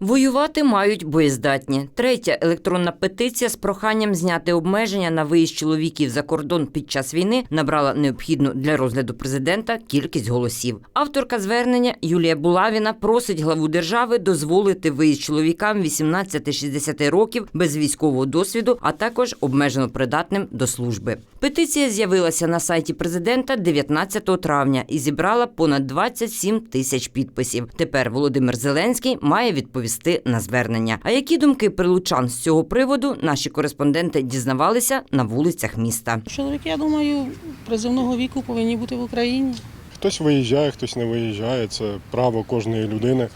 Воювати мають боєздатні. Третя електронна петиція з проханням зняти обмеження на виїзд чоловіків за кордон під час війни набрала необхідну для розгляду президента кількість голосів. Авторка звернення Юлія Булавіна просить главу держави дозволити виїзд чоловікам 18-60 років без військового досвіду, а також обмежено придатним до служби. Петиція з'явилася на сайті президента 19 травня і зібрала понад 27 тисяч підписів. Тепер Володимир Зеленський має відповісти на звернення. А які думки прилучан з цього приводу наші кореспонденти дізнавалися на вулицях міста. Чоловіки, я думаю, призивного віку повинні бути в Україні. Хтось виїжджає, хтось не виїжджає. Це право кожної людини.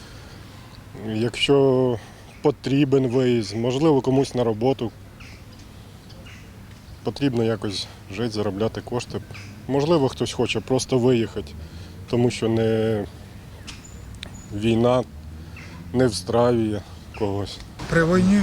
Якщо потрібен виїзд, можливо, комусь на роботу. Потрібно якось жити, заробляти кошти. Можливо, хтось хоче просто виїхати, тому що не війна не встраює когось. При війні,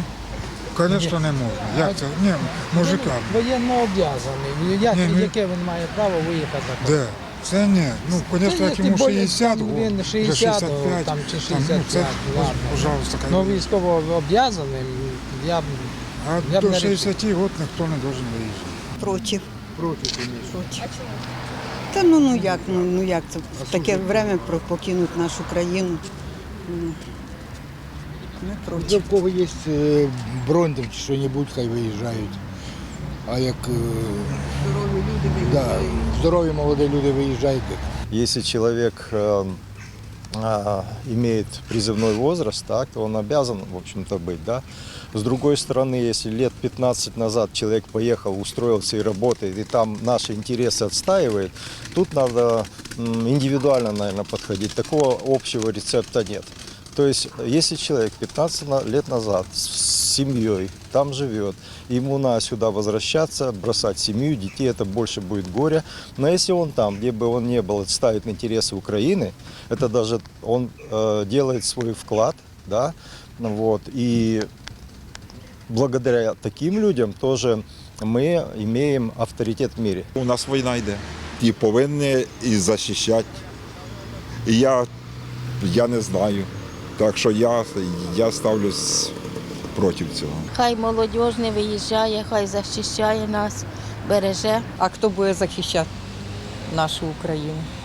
звісно, не можна. Як це? Ні, мужикам. Воєнно обв'язаний. Як, Ні, ну- яке він має право виїхати за? Де? Це ні. Ну, звісно, як йому 60, там го, він вже 60, 65, там, чи ну, 65, ладно. пожалуйста, Ну, військово обв'язаним, я б А я б до не 60 років ніхто не должен виїжджати. Проти. Проти Проти. Та ну ну як, ну, ну як це в таке время про- покинуть нашу країну. Ну, Ми проти. Якщо в кого є е, бронь там чи що-небудь, хай виїжджають. А як е, Здорові люди да, здорові молоді люди виїжджають, Если человек э, а, имеет призывной возраст, так, то он обязан, в общем-то, быть. Да? С другой стороны, если лет 15 назад человек поехал, устроился и работает, и там наши интересы отстаивает, тут надо м, индивидуально, наверное, подходить. Такого общего рецепта нет. То есть, если человек 15 на- лет назад с семьей там живет, ему надо сюда возвращаться, бросать семью, детей, это больше будет горе. Но если он там, где бы он ни был, отставит интересы Украины, это даже он э, делает свой вклад, да, ну вот, и благодаря таким людям тоже мы имеем авторитет в мире. У нас війна йде. І повинні і захищати. І я, я не знаю. Так що я, я ставлюсь проти цього. Хай молодь не виїжджає, хай захищає нас, береже. А хто буде захищати нашу Україну?